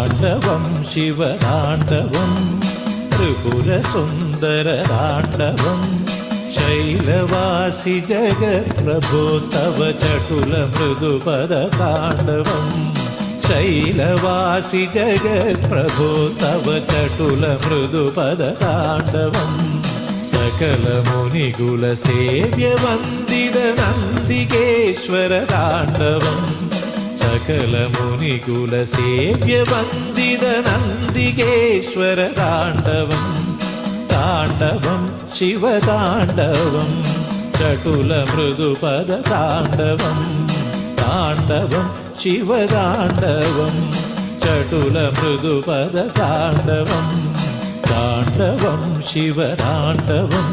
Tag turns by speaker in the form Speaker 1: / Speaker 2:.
Speaker 1: താണ്ഡവം ശിവതാണ്ഡവം ത്രിപുരസുന്ദരതാണ്ഡവം ശൈലവാസി ജഗത്പ്രഭോ തവ ചടുല മൃദുപദതാണ്ഡവം ശൈലവാസി ജഗത്പ്രഭോ തവ ചടുല മൃദുപദതാണ്ഡവം സകല മുനികുല സേവ്യ വന്ദിത നന്ദികേശ്വര താണ്ഡവം സകല മുനികുല സേവ്യ വന്ദിത നന്ദികേശ്വര താണ്ഡവം താണ്ഡവം ശിവതാണ്ഡവം ചടുല മൃദുപദ താണ്ഡവം താണ്ഡവം ശിവതാണ്ഡവം ചടുല മൃദുപദ താണ്ഡവം താണ്ഡവം ശിവതാണ്ഡവം.